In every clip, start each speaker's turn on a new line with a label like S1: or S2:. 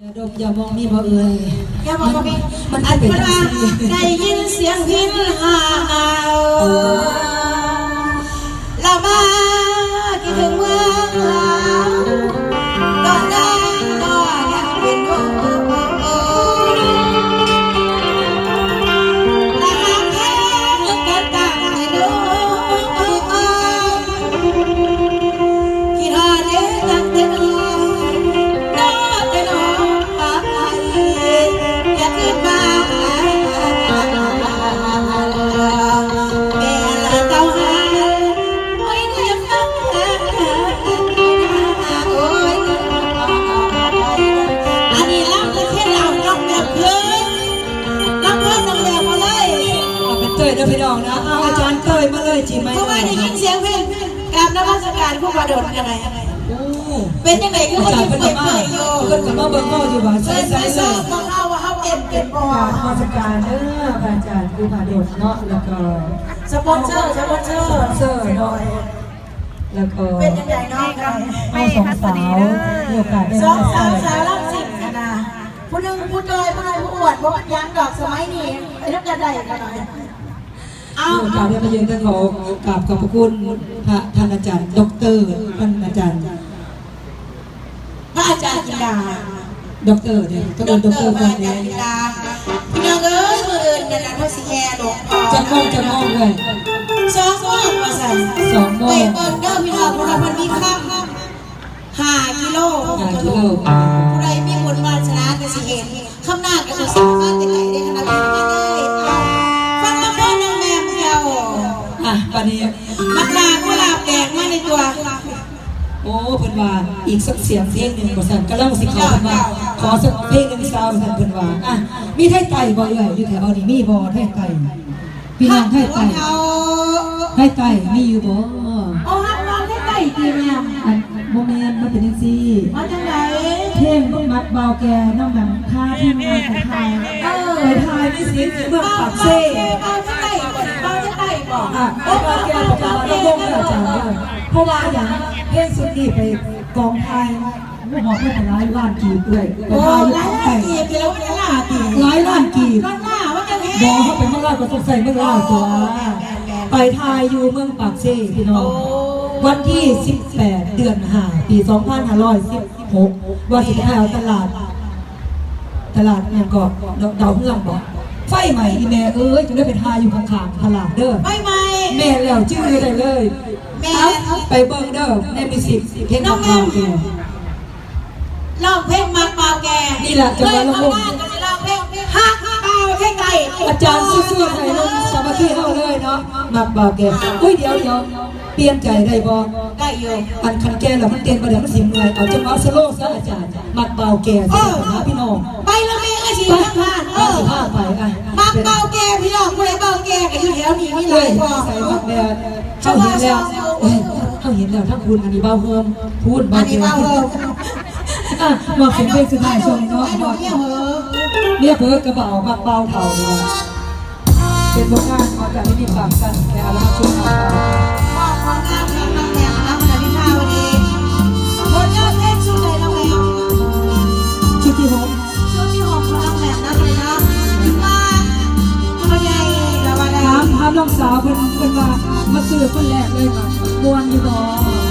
S1: อย่าดมอย่ามองมีบ่เอ่ย
S2: อย่าบอกว่ามี
S1: มัน
S2: อัน
S1: เป็น
S2: มัน
S1: จัง
S2: ว่า
S1: ซี่
S2: ได้ยินเสียงพินหาวละ เอาเป็นเต้ยเด้
S1: อพี่น้องนะเอาอาจารย์เต้ยมาเลยจีไหม
S2: เพราะว่าได้ยินเสียงเพลงกราบนมัสการผู้ประดลยังไง
S1: โอ้
S2: เป็นยังไงคือ
S1: อา
S2: ว่า
S1: จาร
S2: ยิ้
S1: ย์
S2: ม
S1: เพิ่น
S2: เปิ
S1: ก็
S2: ด
S1: มา
S2: เผยอยู่
S1: เพิ่นก็มาเบิ่งเฮาอยู่ว่า
S2: เปิ
S1: ใส่
S2: ด
S1: ใส่
S2: เผย
S1: เล
S2: ชอยบของเขาว่าเขาเอ็นเป็นบ่
S1: มาสการเด้ออาจารย์ผู้พาโดดเนาะแล้วก็
S2: สปอนเซอร์สปอนเซอร์
S1: เซอร์เนาะแล้วก็
S2: เป็นยังไงเนาะกัน
S1: เอาสองสาวมีโอกาสได้
S2: สอง
S1: มา
S2: สาว
S1: ใส่
S2: สาวรับสิบนะนะผู้หนึ่งผู้จอยผู้ใดผู้อวดผู้ยังดอกสมัยนี้ไอ้ทุกจะได้กันหน่อย เอา
S1: มีโอกาสได้มาเยือนท่านขอกราบขอบพระคุณพระท่านอาจารย์ดอกเตอร์ท่านอาจารย์
S2: พระอาจารย์กินดา
S1: ดอกเตอร์เนี่ยต้อง
S2: ด
S1: เป็นดอก
S2: ร
S1: เตอร์
S2: พ
S1: ก่
S2: ระ
S1: อน
S2: อา
S1: เนี่
S2: จายรย์กินดาพี่น้องเอ้ยมืออื่นเนี่ยนะเขาสิแห่หลวงพ่อ
S1: จะมองจะมองเลย
S2: สองสองมาสั่น
S1: สองโม
S2: ไป
S1: ง
S2: เบิ่งเด้อพี่น้องพวกเราพันมีข้ามห้ากิโล
S1: ห้ากิโล
S2: ผู้ใดมีบุญวาสนาก็สิเห็นข้างหน้าก็จะสามารถจะไก่ได้ขนาดนี้
S1: อะปานนี้
S2: มักลากุหลาบแดงมาในตัว
S1: โอ้เพิ่นว่าอีกสักเสียงเพลงหนึ่งบ่สั่นก็เล่าสิเขาเพิ่นว่าขอสักเพลงหนึ่งซาวสั่นเพิ่นว่าอะมีไทยไต่บ่เอ่ยอยู่แถวนี้มีบ่ไทยไต่พี่น้องไทยไต่
S2: เอา
S1: ไทยไต่มีอยู่บ่
S2: เอาฮักน้องให้ไก่ตีแมม
S1: อันบ่แม่นมันเป็นจังซี่
S2: มาจังไหน
S1: เพลงต้องมัดเบาแกน้องนำค่าที่งานของไทยไปไทยมีเสียงเมืองปากเซ่
S2: จะไก่ก่อนอะ
S1: เบาแกบอกว่าระวงอาจารย์เด้อเพราะว่าอย่างเพลงสุดนี้ไปกองไทยบ่ฮอดเพิ่นหลายล้านกีบด้วยไป
S2: โอ้
S1: ไทยอยู่
S2: หลาย
S1: ของไท
S2: ล้านกีบแล้วหลายล้านกีบ
S1: หลายล้านกีบ
S2: ล้านหน้าว่าจะแพ้
S1: บอกเขาไปเมืองลาก็ต้องใส่เมืองลาตัวไปไทยอยู่เมืองปากเซ่พี่น้องวันที่ 18 เดือน5ปี 2516วันสิบห้าตลาด ตลาดเนี่ยก็เดาเมืองบอก ไฟใหม่อีแม่เอ้ยจะได้ไปทายอยู่ข้างๆตลาดเด้อ
S2: ไม่ไม่
S1: แม่แล้วชื่อได้เลย
S2: แม่
S1: เอาไปเบิ่งเด้อในมิวสิกเพลงของเราแก
S2: ร้องเพลงมักเปล่าแก
S1: นี่แหละจะมาลง
S2: เลยมาก็จะร้องเพลงฮักเปล่าเพลงไก่
S1: อาจารย์สู้ๆให้ลงสามัคคีเฮาเลยเนาะมักบ่าวแกอุ้ยเดี๋ยวเดี๋ยวเปลี่ยนใจได้บ่
S2: ได้อยู่
S1: อันคันแกแล้วมันเต้นบ่ได้มันสิเมื่อยเอาจังหวะสโลว์ซะอาจารย์มักบ่าวแกสิหาพี่น้อง
S2: ไปแล้วแมีทั้งบ้านเอ
S1: อา
S2: อ
S1: สิพาไปอะ
S2: มักเปล่าแกพี่น้องผู้ใดเปล่าแกก็อยู่แถวนี้มีห
S1: ลา
S2: ยบ่
S1: ใส่มักแบบเฮาเห็นแล้วเอ้ยเฮาเห็นแล้วทั้งคุณอันนี้เบาเฮิมพูดบา
S2: อั
S1: วนแก
S2: นี้เปล่าเออ
S1: อะบอกเสียงเพลงสุดท้ายช่วงนี้เนาะ
S2: ไอ้หนูเรี
S1: ยกเพิ่นกระเป๋ามักเบาเท่านี่ล่ะเป็นผลงานมาจากที่นี่ฝากกันแค่เอาละครับช่วงนี้
S2: มอบความงามให้น้องแมวน้ำมันพิพาวดีผลยอดเพลงชุดใดน้องแมว
S1: ชุดที่หก
S2: น้อง
S1: สาวเพิ่นเพิ่นว่ามาซื้อคนแรกเลยค่ะมวนอยู่บ่อ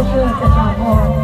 S1: แล้วก็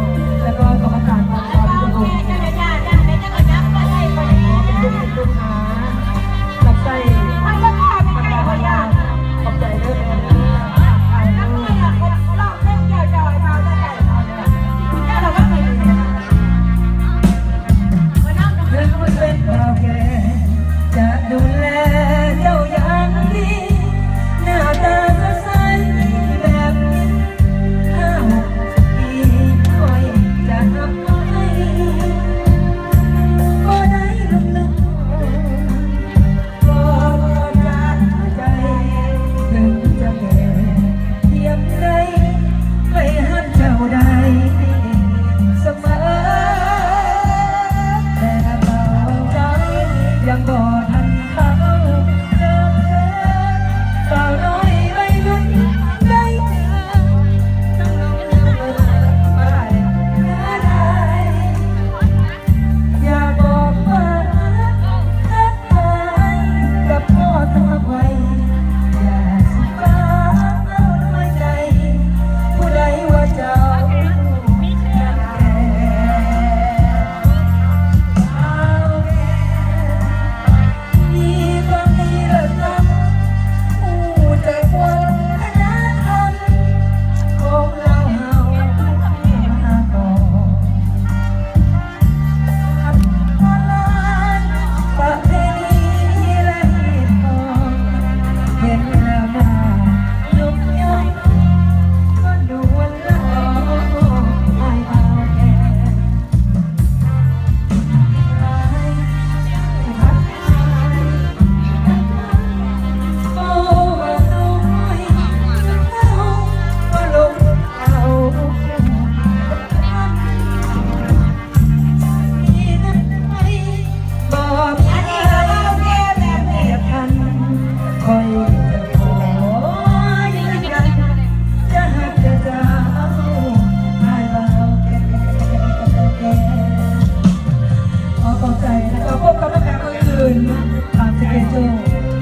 S1: การคนอื่นตามสเกจโจ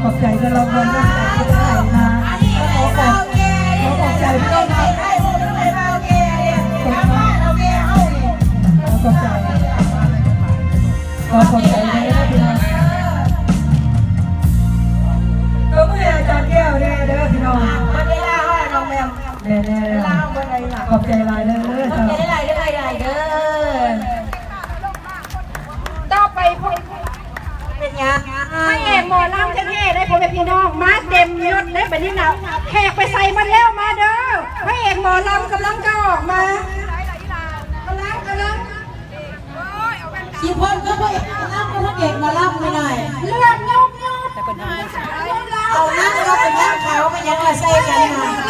S1: ขอบใจกับเราคนนั้นที่ได้มาและขอขอบขอขอบใจพี่น้องครับขอขอบใจขอขอบใจเลยนะพี่น้องตัวเมื่ออาจารย์แก้วเนี่ยเด้อพี่น้องแน่แน่ขอบใจหลายเลยเด้อครับ
S3: ต่อไปพวก
S2: เป็นยัง
S3: พระเอกหมอลำเท่ๆได้ผมเป็นพี่น้อง มาเต็มยศได้แบบนี้นะแขกไปใส่มาแล้วมาเด้อพระเอกหมอลำกำลังจะออกมากำลังกำลัง
S2: ชีพนก็พระเอกนั่งก็พระเอกมาล่ำไม่ได้
S3: เลือดงอกงอก
S2: เอานั่งก็เป็นนั่งเขาไม่ยังมาใส่กันนะ